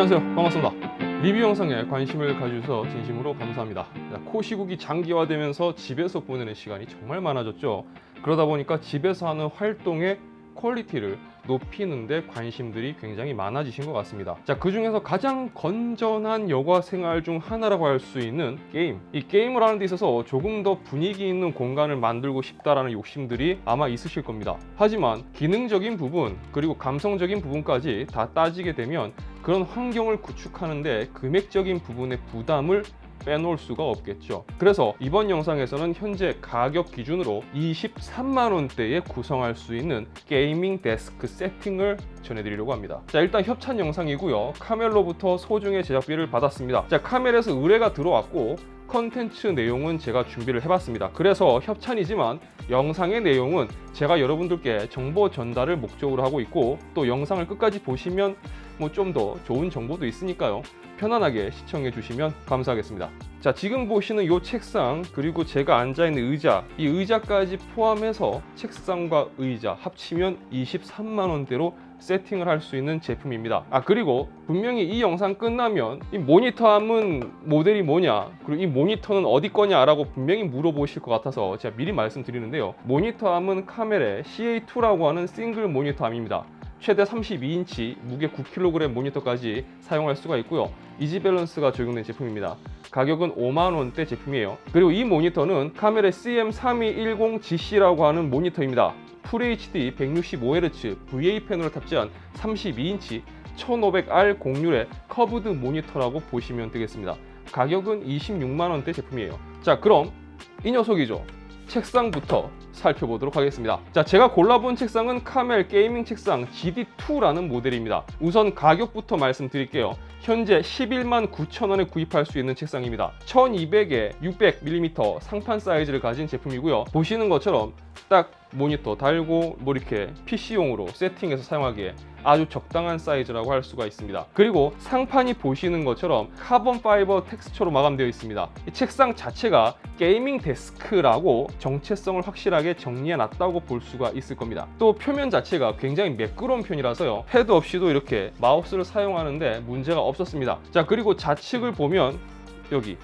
안녕하세요. 반갑습니다. 리뷰 영상에 관심을 가주셔서 진심으로 감사합니다. 자, 코 시국이 장기화되면서 집에서 보내는 시간이 정말 많아졌죠. 그러다 보니까 집에서 하는 활동의 퀄리티를 높이는데 관심들이 굉장히 많아지신 것 같습니다. 자, 그 중에서 가장 건전한 여가 생활 중 하나라고 할 수 있는 게임. 이 게임을 하는 데 있어서 조금 더 분위기 있는 공간을 만들고 싶다라는 욕심들이 아마 있으실 겁니다. 하지만 기능적인 부분, 그리고 감성적인 부분까지 다 따지게 되면 그런 환경을 구축하는데 금액적인 부분의 부담을 빼놓을 수가 없겠죠. 그래서 이번 영상에서는 현재 가격 기준으로 23만 원대에 구성할 수 있는 게이밍 데스크 세팅을 전해드리려고 합니다. 자 일단 협찬 영상이고요. 카멜로부터 소중의 제작비를 받았습니다. 자 카멜에서 의뢰가 들어왔고 컨텐츠 내용은 제가 준비를 해봤습니다. 그래서 협찬이지만 영상의 내용은 제가 여러분들께 정보 전달을 목적으로 하고 있고 또 영상을 끝까지 보시면 뭐 좀 더 좋은 정보도 있으니까요. 편안하게 시청해 주시면 감사하겠습니다. 자, 지금 보시는 이 책상 그리고 제가 앉아 있는 의자, 이 의자까지 포함해서 책상과 의자 합치면 23만 원대로 세팅을 할 수 있는 제품입니다. 아 그리고 분명히 이 영상 끝나면 이 모니터 함은 모델이 뭐냐 그리고 이 모니터는 어디 거냐 라고 분명히 물어보실 것 같아서 제가 미리 말씀드리는데요. 모니터 함은 카멜의 CA2라고 하는 싱글 모니터 함입니다. 최대 32인치 무게 9kg 모니터까지 사용할 수가 있고요. 이지 밸런스가 적용된 제품입니다. 가격은 5만 원대 제품이에요. 그리고 이 모니터는 카멜의 CM3210GC라고 하는 모니터입니다. FHD 165Hz VA 패널을 탑재한 32인치 1500R 공률의 커브드 모니터라고 보시면 되겠습니다. 가격은 26만 원대 제품이에요. 자, 그럼 이 녀석이죠. 책상부터 살펴보도록 하겠습니다. 자, 제가 골라본 책상은 카멜 게이밍 책상 GD2라는 모델입니다. 우선 가격부터 말씀드릴게요. 현재 11만 9천 원에 구입할 수 있는 책상입니다. 1200에 600mm 상판 사이즈를 가진 제품이고요. 보시는 것처럼 딱 모니터 달고 뭐 이렇게 PC용으로 세팅해서 사용하기에 아주 적당한 사이즈라고 할 수가 있습니다. 그리고 상판이 보시는 것처럼 카본 파이버 텍스처로 마감되어 있습니다. 이 책상 자체가 게이밍 데스크라고 정체성을 확실하게 정리해 놨다고 볼 수가 있을 겁니다. 또 표면 자체가 굉장히 매끄러운 편이라서요. 패드 없이도 이렇게 마우스를 사용하는데 문제가 없었습니다. 자, 그리고 좌측을 보면 여기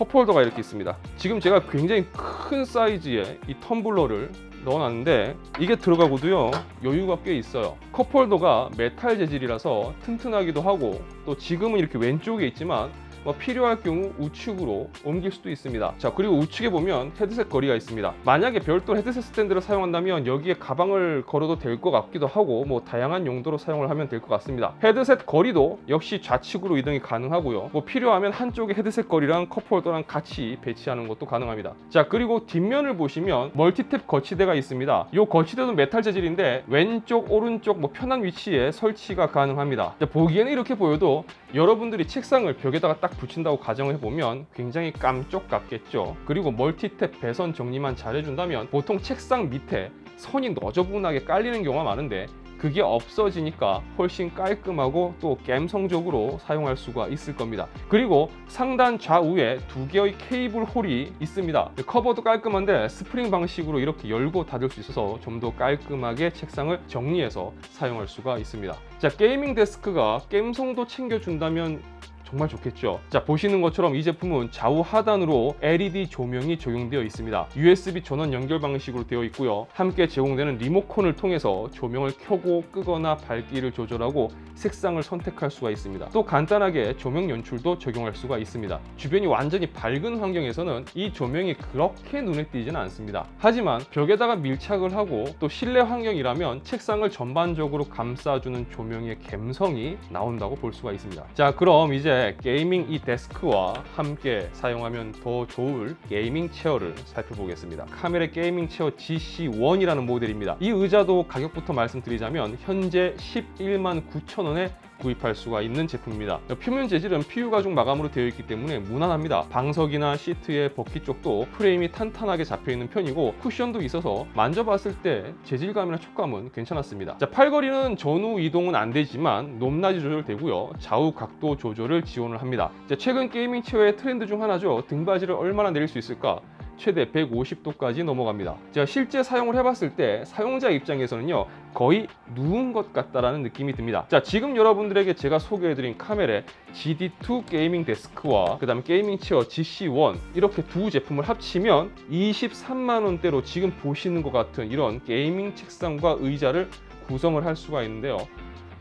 컵홀더가 이렇게 있습니다. 지금 제가 굉장히 큰 사이즈의 이 텀블러를 넣어놨는데 이게 들어가고도요 여유가 꽤 있어요. 컵홀더가 메탈 재질이라서 튼튼하기도 하고 또 지금은 이렇게 왼쪽에 있지만 뭐 필요할 경우 우측으로 옮길 수도 있습니다. 자 그리고 우측에 보면 헤드셋 거리가 있습니다. 만약에 별도 헤드셋 스탠드를 사용한다면 여기에 가방을 걸어도 될 것 같기도 하고 뭐 다양한 용도로 사용을 하면 될 것 같습니다. 헤드셋 거리도 역시 좌측으로 이동이 가능하고요. 뭐 필요하면 한쪽에 헤드셋 거리랑 컵홀더랑 같이 배치하는 것도 가능합니다. 자 그리고 뒷면을 보시면 멀티탭 거치대가 있습니다. 이 거치대도 메탈 재질인데 왼쪽 오른쪽 뭐 편한 위치에 설치가 가능합니다. 자, 보기에는 이렇게 보여도 여러분들이 책상을 벽에다가 딱 붙인다고 가정을 해보면 굉장히 깜쪽 같겠죠. 그리고 멀티탭 배선 정리만 잘해준다면 보통 책상 밑에 선이 너저분하게 깔리는 경우가 많은데 그게 없어지니까 훨씬 깔끔하고 또 감성적으로 사용할 수가 있을 겁니다. 그리고 상단 좌우에 두 개의 케이블 홀이 있습니다. 커버도 깔끔한데 스프링 방식으로 이렇게 열고 닫을 수 있어서 좀 더 깔끔하게 책상을 정리해서 사용할 수가 있습니다. 자, 게이밍 데스크가 감성도 챙겨준다면 정말 좋겠죠. 자, 보시는 것처럼 이 제품은 좌우 하단으로 LED 조명이 적용되어 있습니다. USB 전원 연결 방식으로 되어 있고요. 함께 제공되는 리모컨을 통해서 조명을 켜고 끄거나 밝기를 조절하고 색상을 선택할 수가 있습니다. 또 간단하게 조명 연출도 적용할 수가 있습니다. 주변이 완전히 밝은 환경에서는 이 조명이 그렇게 눈에 띄지는 않습니다. 하지만 벽에다가 밀착을 하고 또 실내 환경이라면 책상을 전반적으로 감싸주는 조명의 감성이 나온다고 볼 수가 있습니다. 자, 그럼 이제 게이밍 이 데스크와 함께 사용하면 더 좋을 게이밍 체어를 살펴보겠습니다. 카멜의 게이밍 체어 GC1이라는 모델입니다. 이 의자도 가격부터 말씀드리자면 현재 11만 9천 원에 구입할 수가 있는 제품입니다. 표면 재질은 PU 가죽 마감으로 되어 있기 때문에 무난합니다. 방석이나 시트의 버킷 쪽도 프레임이 탄탄하게 잡혀 있는 편이고 쿠션도 있어서 만져봤을 때 재질감이나 촉감은 괜찮았습니다. 자, 팔걸이는 전후 이동은 안 되지만 높낮이 조절되고요. 좌우 각도 조절을 지원을 합니다. 자, 최근 게이밍 체어의 트렌드 중 하나죠. 등받이를 얼마나 내릴 수 있을까? 최대 150도까지 넘어갑니다. 제가 실제 사용을 해봤을 때 사용자 입장에서는요 거의 누운 것 같다라는 느낌이 듭니다. 자 지금 여러분들에게 제가 소개해드린 카멜의 GD2 게이밍 데스크와 그 다음에 게이밍 체어 GC1 이렇게 두 제품을 합치면 23만 원대로 지금 보시는 것 같은 이런 게이밍 책상과 의자를 구성을 할 수가 있는데요.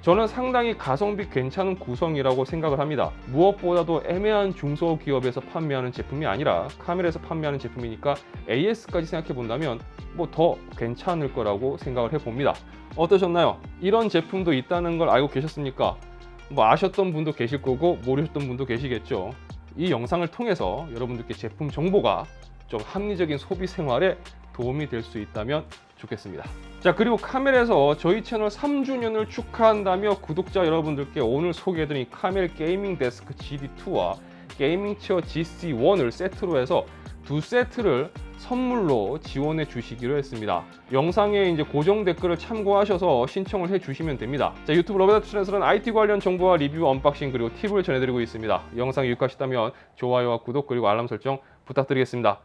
저는 상당히 가성비 괜찮은 구성이라고 생각을 합니다. 무엇보다도 애매한 중소기업에서 판매하는 제품이 아니라 카멜에서 판매하는 제품이니까 AS까지 생각해 본다면 뭐 더 괜찮을 거라고 생각을 해 봅니다. 어떠셨나요? 이런 제품도 있다는 걸 알고 계셨습니까? 뭐 아셨던 분도 계실 거고 모르셨던 분도 계시겠죠. 이 영상을 통해서 여러분들께 제품 정보가 좀 합리적인 소비 생활에 도움이 될 수 있다면 좋겠습니다. 자 그리고 카멜에서 저희 채널 3주년을 축하한다며 구독자 여러분들께 오늘 소개해드린 카멜 게이밍 데스크 GD2와 게이밍 체어 GC1을 세트로 해서 두 세트를 선물로 지원해 주시기로 했습니다. 영상에 이제 고정 댓글을 참고하셔서 신청을 해 주시면 됩니다. 자, 유튜브 러브다트 채널에서는 IT 관련 정보와 리뷰, 언박싱 그리고 팁을 전해드리고 있습니다. 영상이 유익하시다면 좋아요와 구독 그리고 알람 설정 부탁드리겠습니다.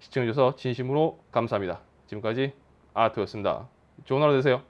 시청해주셔서 진심으로 감사합니다. 지금까지 아트였습니다. 좋은 하루 되세요.